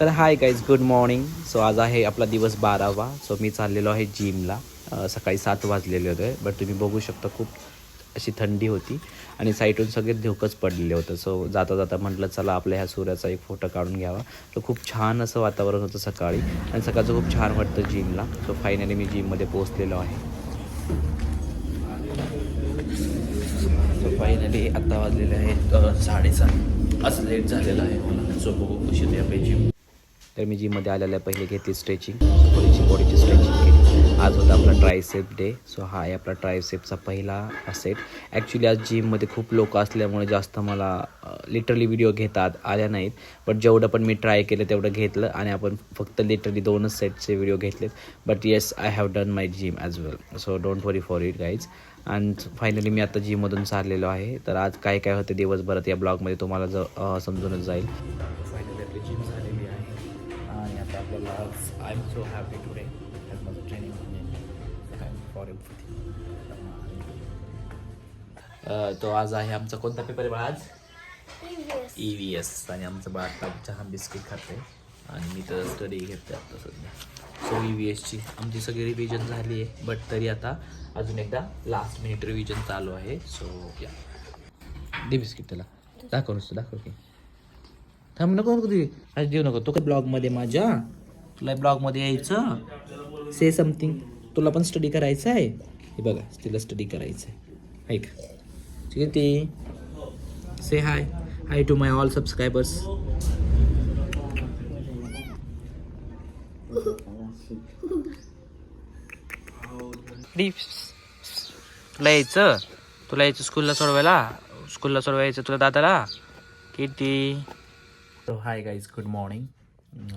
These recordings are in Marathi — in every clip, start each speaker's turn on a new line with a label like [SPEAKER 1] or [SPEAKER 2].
[SPEAKER 1] तर hi guys good morning so आज आहे आपला दिवस बारावा. सो मी चाललेलो आहे जिमला सकाळी सात वाजलेले होते बट तुम्ही बघू शकता खूप अशी थंडी होती आणि साईटून सगळे धोकंच पडलेले होतं. सो जाता जाता म्हटलं चला आपल्या ह्या सूर्याचा एक फोटो काढून घ्यावा. तर खूप छान असं वातावरण होतं सकाळी आणि सकाळचं खूप छान वाटतं जिमला सो फायनली मी जिममध्ये पोहोचलेलो आहे. सो फायनली आत्ता वाजलेले आहेत साडेसात. असं लेट झालेलं आहे मला. सो बघू कशी होती आपली जिम तर मी जिममध्ये आलेल्या पहिले घेतली स्ट्रेचिंग थोडीशी बॉडीची स्ट्रेचिंग केली. आज होता आपला ट्रायसेप डे सो हा आहे आपला ट्रायसेपचा पहिला सेट ॲक्च्युली आज जिममध्ये खूप लोक असल्यामुळे जास्त मला लिटरली व्हिडिओ घेतात आल्या नाहीत. बट जेवढं पण मी ट्राय केलं तेवढं घेतलं आणि आपण फक्त लिटरली दोनच सेटचे व्हिडिओ घेतलेत. But yes I have done my gym as well so don't worry for it guys and finally मी आता जिममधून चाललेलो आहे. तर आज काय काय होते दिवसभरात या ब्लॉगमध्ये तुम्हाला ज समजूनच जाईल. आपल्याला I am so happy today has माझं ट्रेनिंग फॉर तो आज आहे आमचा कोणता पेपर आहे बाळा आज ई व्ही एस आणि आमचं बाळ चहा बिस्किट खाते आणि मी तर स्टडी घेते आता सध्या सो ई व्ही एसची आमची सगळी रिव्हिजन झाली आहे बट तरी आता अजून एकदा लास्ट मिनिट रिव्हिजन चालू आहे सो या दे बिस्किट त्याला दाखव नुसतं दाखव की थांब नको नको तुझी आज देऊ नको तो काय ब्लॉगमध्ये माझ्या तुला ब्लॉगमध्ये यायचं? से समथिंग तुला पण स्टडी करायचं आहे? हे बघा तिला स्टडी करायचं आहे. ऐक. ठीक आहे ते. Say hi hi to my all subscribers तुला यायचं? तुला यायचं स्कूलला सोडवायला? स्कूलला सोडवायचं तुला दादाला? किती? So hi guys good morning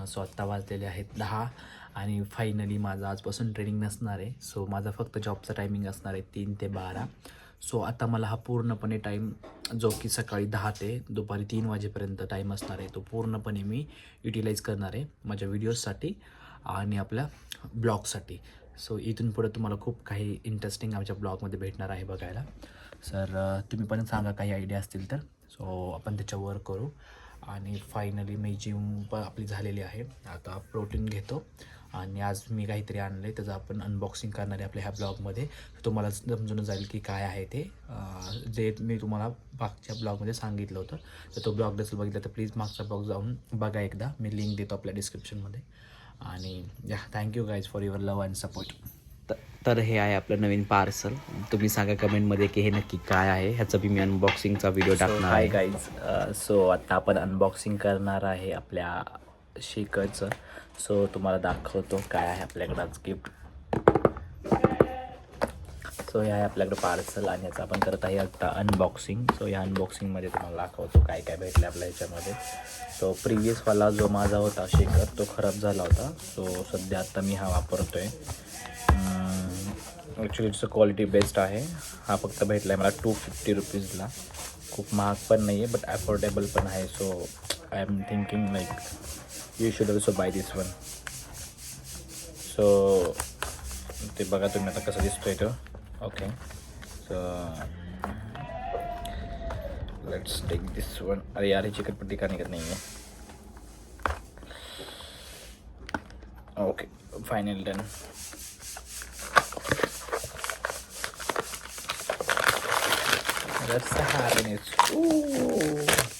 [SPEAKER 1] so आत्ता वाजलेले आहेत दहा. आणि फायनली माझं आजपासून ट्रेनिंग नसणार आहे. सो माझा फक्त जॉबचा टायमिंग असणार आहे तीन ते बारा. सो आता मला हा पूर्णपणे टाईम जो की सकाळी दहा ते दुपारी तीन वाजेपर्यंत टाईम असणार आहे तो पूर्णपणे मी युटिलाइज करणार आहे माझ्या व्हिडिओजसाठी आणि आपल्या ब्लॉगसाठी सो इथून पुढे तुम्हाला खूप काही इंटरेस्टिंग आमच्या ब्लॉगमध्ये भेटणार आहे बघायला. सर तुम्ही पण सांगा काही आयडिया असतील तर. सो आपण त्याच्यावर करू. आणि फायनली मी जिम पण आपली झालेली आहे. आता प्रोटीन घेतो. आणि आज मी काहीतरी आणलं आहे त्याचं आपण अनबॉक्सिंग करणार आहे आपल्या ह्या ब्लॉगमध्ये तुम्हाला समजून जाईल की काय आहे ते. जे मी तुम्हाला मागच्या ब्लॉगमध्ये सांगितलं होतं. तर तो ब्लॉग जसं बघितलं तर प्लीज मागचा ब्लॉग जाऊन बघा एकदा. मी लिंक देतो आपल्या डिस्क्रिप्शनमध्ये आणि या thank you guys for your love and support तर हे आहे आपलं नवीन पार्सल. तुम्ही सांगा कमेंटमध्ये की हे नक्की काय आहे. ह्याचं बी मी अनबॉक्सिंगचा व्हिडिओ टाकणार आहे. गाईज सो आता आपण अनबॉक्सिंग करणार आहे आपल्या शेकरचं सो तुम्हाला दाखवतो काय आहे आपल्याकडं आज गिफ्ट सो हे आहे आपल्याकडं पार्सल आणि याचं आपण करत आहे आता अनबॉक्सिंग सो या अनबॉक्सिंगमध्ये तुम्हाला दाखवतो काय काय भेटलं आपल्या ह्याच्यामध्ये सो प्रिव्हियसवाला जो माझा होता शेकर तो खराब झाला होता. सो सध्या आता मी हा वापरतो आहे ॲक्च्युली इट्स क्वालिटी बेस्ट आहे. हा फक्त भेटला आहे मला टू फिफ्टी रुपीजला खूप महाग पण नाही आहे बट अफोर्डेबल पण आहे. So I am thinking like you should also buy this one so ते बघा तुम्ही आता कसं दिसतोय तो. Okay so let's take this one अरे यार, ही चिकटपट्टी का निघत नाही आहे okay final done That's the happiness. Ooh.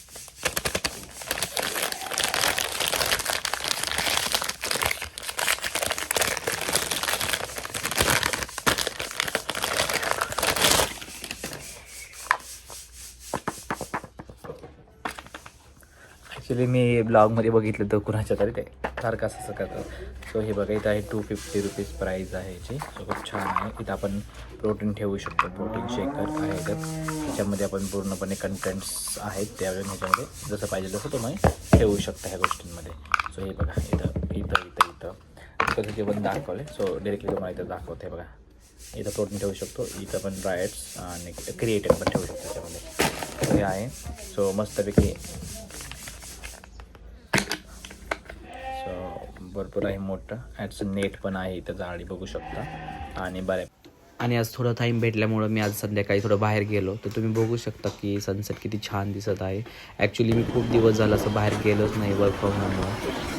[SPEAKER 1] Actually मी ब्लॉगमध्ये बघितलं तर कुणाच्या तरी ते. सारखं असं असं सो हे बघा इथं आहे टू फिफ्टी रुपीज प्राईज आहे याची. सो खूप छान आहे. इथं आपण प्रोटीन ठेवू शकतो. प्रोटीन शेकर आहे तर. त्याच्यामध्ये आपण पूर्णपणे कंटेंट्स आहेत त्या ह्याच्यामध्ये. जसं पाहिजे तसं तुम्ही ठेवू शकता ह्या गोष्टींमध्ये. सो हे बघा इथं इथं इथं इथं. कसं ते पण दाखवले सो डिरेक्टली तुम्हाला इथं दाखवते बघा. इथं प्रोटीन ठेवू शकतो. इथं पण ड्रायट्स आणि क्रिएटिव्ह पण ठेवू शकतो त्याच्यामध्ये. हे आहे. सो मस्तपैकी सो भरपूर आहे मोठं. ॲटचं नेट पण आहे इथं जाळी बघू शकता. आणि बऱ्या आणि आज थोडं टाईम भेटल्यामुळं मी आज संध्याकाळी थोडं बाहेर गेलो. तर तुम्ही बघू शकता की सनसेट किती छान दिसत आहे. ॲक्च्युली मी खूप दिवस झालं असं बाहेर गेलोच नाही वर्क फ्रॉम होममुळं